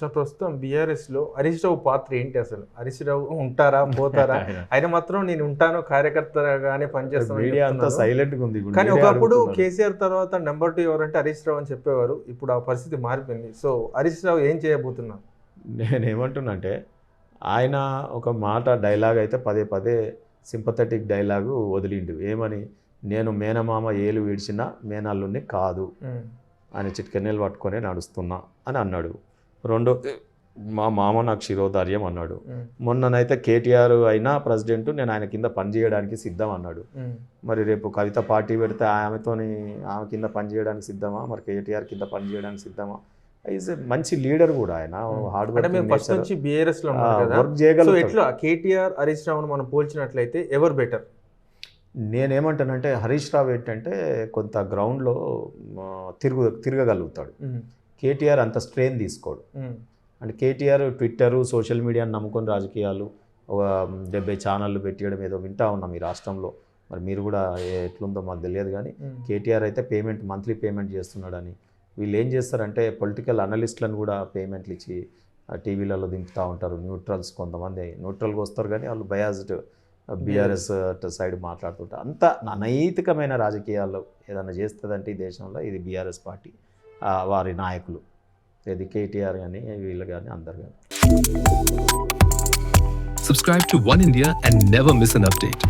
అసలు ప్రస్తుతం బీఆర్ఎస్లో హరీష్ రావు పాత్ర ఏంటి అసలు? హరీష్ రావు ఉంటారా పోతారా? ఆయన మాత్రం నేను ఉంటాను కార్యకర్తగానే పనిచేస్తాను కానీ ఒకప్పుడు. కేసీఆర్ తర్వాత నెంబర్ టూ ఎవరంటే హరీష్ రావు అని చెప్పేవారు. ఇప్పుడు ఆ పరిస్థితి మారిపోయింది. సో హరీష్ రావు ఏం చేయబోతున్నారు? నేనేమంటున్నంటే ఆయన ఒక మాట డైలాగ్ అయితే పదే పదే సింపథెటిక్ డైలాగు వదిలిండు. ఏమని? నేను మేనమామ ఏలు విడిచిన మేనల్లుని కాదు. అని చిట్కెన్నెలు పట్టుకొని నడుస్తున్నా అని అన్నాడు. రెండో మా మామ నాకు శిరోధార్యం అన్నాడు. మొన్ననైతే కేటీఆర్ అయినా ప్రెసిడెంట్ నేను ఆయన కింద పనిచేయడానికి సిద్ధం అన్నాడు. మరి రేపు కవిత పార్టీ పెడితే ఆమెతోని ఆమె కింద పనిచేయడానికి సిద్ధమా? మరి కేటీఆర్ కింద పనిచేయడానికి సిద్ధమా? ఈజ్ మంచి లీడర్ కూడా ఆయన. హార్డ్ మేము ఫస్ట్ నుంచి బీఆర్ఎస్లో ఉన్నాం కదా. వర్క్ ఎట్లా కేటీఆర్ హరీష్ రావును మనం పోల్చినట్లయితే ఎవరు బెటర్ నేనేమంటానంటే హరీష్ రావు ఏంటంటే కొంత గ్రౌండ్లో తిరుగు తిరగగలుగుతాడు. కేటీఆర్ అంత స్ట్రెయిన్ తీసుకోడు. అంటే కేటీఆర్ ట్విట్టర్ సోషల్ మీడియాని నమ్ముకొని రాజకీయాలు ఒక డెబ్బై ఛానళ్ళు పెట్టేయడం ఏదో వింటా ఉన్నాం ఈ రాష్ట్రంలో. మరి మీరు కూడా ఎట్లుందో మాకు తెలియదు కానీ కేటీఆర్ అయితే పేమెంట్ మంత్లీ పేమెంట్ చేస్తున్నాడని. వీళ్ళు ఏం చేస్తారంటే పొలిటికల్ అనలిస్ట్లను కూడా పేమెంట్లు ఇచ్చి టీవీలలో దింపుతూ ఉంటారు. న్యూట్రల్స్ కొంతమంది. న్యూట్రల్గా వస్తారు కానీ వాళ్ళు బయాజ్డ్ బీఆర్ఎస్ సైడ్ మాట్లాడుతుంటారు. అంత అనైతికమైన రాజకీయాల్లో ఏదైనా చేస్తుందంటే ఈ దేశంలో ఇది బీఆర్ఎస్ పార్టీ. వారి నాయకులు ఇది కేటీఆర్ కానీ వీళ్ళు కానీ అందరు కానీ Subscribe to One India and never miss an update.